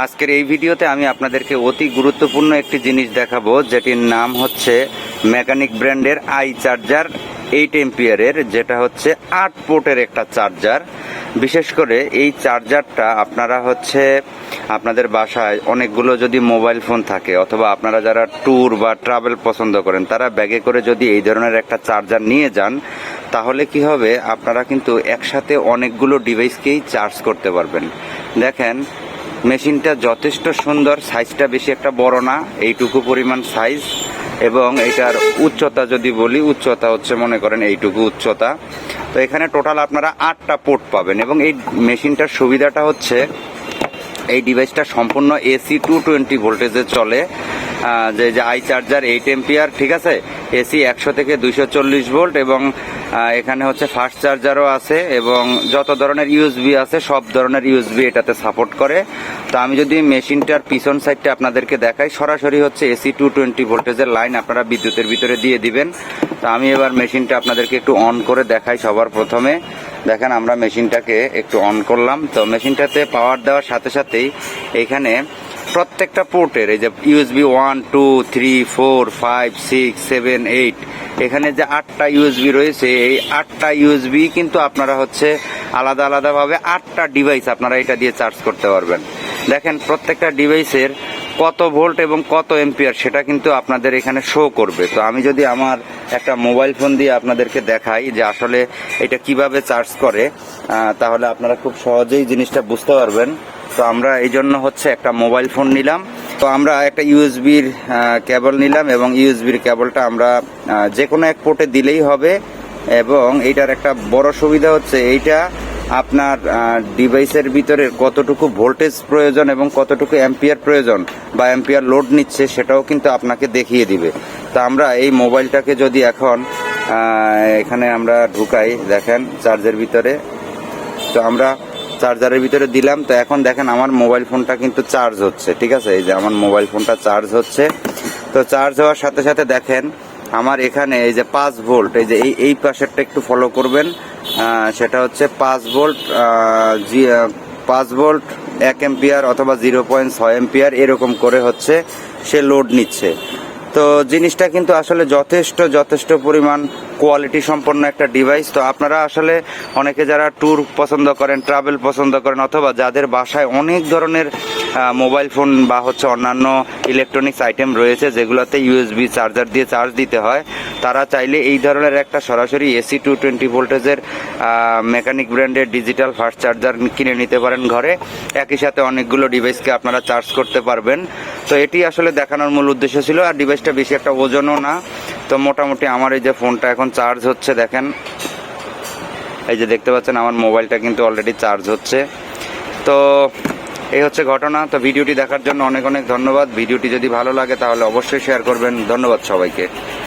আজকের এই ভিডিওতে আমি আপনাদেরকে অতি গুরুত্বপূর্ণ একটি জিনিস দেখাবো, যেটির নাম হচ্ছে মেকানিক ব্র্যান্ডের আই চার্জার এইট এম্পিয়ারের, যেটা হচ্ছে আট পোর্টের একটা চার্জার। বিশেষ করে এই চার্জারটা আপনারা হচ্ছে আপনাদের বাসায় অনেকগুলো যদি মোবাইল ফোন থাকে, অথবা আপনারা যারা ট্যুর বা ট্রাভেল পছন্দ করেন, তারা ব্যাগে করে যদি এই ধরনের একটা চার্জার নিয়ে যান, তাহলে কি হবে, আপনারা কিন্তু একসাথে অনেকগুলো ডিভাইসকেই চার্জ করতে পারবেন। দেখেন মেশিনটা যথেষ্ট সুন্দর সাইজটা বেশি একটা বড় না, এইটুকু পরিমাণ সাইজ এবং এটার উচ্চতা যদি বলি, উচ্চতা হচ্ছে মনে করেন এইটুকু উচ্চতা। তো এখানে টোটাল আপনারা আটটা পোর্ট পাবেন এবং এই মেশিনটার সুবিধাটা হচ্ছে, এই ডিভাইসটা সম্পূর্ণ এসি টু টোয়েন্টি ভোল্টেজে চলে। যে আই চার্জার এইট এম্পিয়ার ঠিক আছে? এসি একশো থেকে দুইশো চল্লিশ ভোল্ট এবং এখানে হচ্ছে ফাস্ট চার্জারও আছে এবং যত ধরনের ইউএসবি আছে, সব ধরনের ইউএসবি এটাতে সাপোর্ট করে। তো আমি যদি মেশিনটার পিছন সাইডটা আপনাদেরকে দেখাই, সরাসরি হচ্ছে এসি টু টোয়েন্টি ভোল্টেজের লাইন আপনারা বিদ্যুতের ভিতরে দিয়ে দিবেন। তো আমি এবার মেশিনটা আপনাদেরকে একটু অন করে দেখাই সবার প্রথমে। দেখেন আমরা মেশিনটাকে একটু অন করলাম। তো মেশিনটাতে পাওয়ার দেওয়ার সাথে সাথেই এখানে প্রত্যেকটা পোর্টের এই যে USB one two three four five six seven eight এখানে যে আটটা ইউএসবি রয়েছে, এই আটটা ইউএসবি কিন্তু আপনারা হচ্ছে আলাদা আলাদাভাবে আটটা ডিভাইস আপনারা এটা দিয়ে চার্জ করতে পারবেন। দেখেন প্রত্যেকটা ডিভাইসের কত ভোল্ট এবং কত এম্পিয়ার সেটা কিন্তু আপনাদের এখানে শো করবে। তো আমি যদি আমার একটা মোবাইল ফোন দিয়ে আপনাদেরকে দেখাই যে আসলে এটা কীভাবে চার্জ করে তাহলে আপনারা খুব সহজেই জিনিসটা বুঝতে পারবেন। তো আমরা এই জন্য হচ্ছে একটা মোবাইল ফোন নিলাম। তো আমরা একটা ইউএসবির কেবল নিলাম এবং ইউএসবির কেবলটা আমরা যে কোনো এক পোর্টে দিলেই হবে এবং এইটার একটা বড় সুবিধা হচ্ছে এইটা আপনার ডিভাইসের ভিতরে কতটুকু ভোল্টেজ প্রয়োজন এবং কতটুকু অ্যাম্পিয়ার প্রয়োজন বা অ্যাম্পিয়ার লোড নিচ্ছে সেটাও কিন্তু আপনাকে দেখিয়ে দিবে। তা আমরা এই মোবাইলটাকে যদি এখন এখানে আমরা ঢুকাই, দেখেন, চার্জের ভিতরে। তো আমরা চার্জারের ভিতরে দিলাম। তো এখন দেখেন আমার মোবাইল ফোনটা কিন্তু চার্জ হচ্ছে, ঠিক আছে? এই যে আমার মোবাইল ফোনটা চার্জ হচ্ছে। তো চার্জ হওয়ার সাথে সাথে দেখেন আমার এখানে এই যে পাঁচ ভোল্ট, এই যে এই এই পাশেরটা একটু ফলো করবেন। সেটা হচ্ছে পাঁচ ভোল্ট পাঁচ ভোল্ট, এক এম্পিয়ার অথবা জিরো পয়েন্ট ছয় এম্পিয়ার এরকম করে হচ্ছে সে লোড নিচ্ছে। তো জিনিসটা কিন্তু আসলে যথেষ্ট যথেষ্ট পরিমাণ কোয়ালিটি সম্পন্ন একটা ডিভাইস তো আপনারা আসলে অনেকে যারা ট্যুর পছন্দ করেন ট্রাভেল পছন্দ করেন, অথবা যাদের বাসায় অনেক ধরনের মোবাইল ফোন বা হচ্ছে অন্যান্য ইলেকট্রনিক্স আইটেম রয়েছে, যেগুলোতে ইউএসবি চার্জার দিয়ে চার্জ দিতে হয়। তারা চাইলে এই ধরনের একটা সরাসরি এসি টু টোয়েন্টি ভোল্টেজের মেকানিক ব্র্যান্ডের ডিজিটাল ফাস্ট চার্জার কিনে নিতে পারেন ঘরে। একই সাথে অনেকগুলো ডিভাইসকে আপনারা চার্জ করতে পারবেন। তো এটি আসলে দেখানোর মূল উদ্দেশ্য ছিল, আর ডিভাইসটা বেশি একটা ওজনও না। তো মোটামুটি আমার এই যে ফোনটা এখন চার্জ হচ্ছে, দেখেন। এই যে দেখতে পাচ্ছেন, আমার মোবাইলটা কিন্তু অলরেডি চার্জ হচ্ছে। তো এই হচ্ছে ঘটনা। তো ভিডিওটি দেখার জন্য অনেক অনেক ধন্যবাদ। ভিডিওটি যদি ভালো লাগে তাহলে অবশ্যই শেয়ার করবেন। ধন্যবাদ সবাইকে।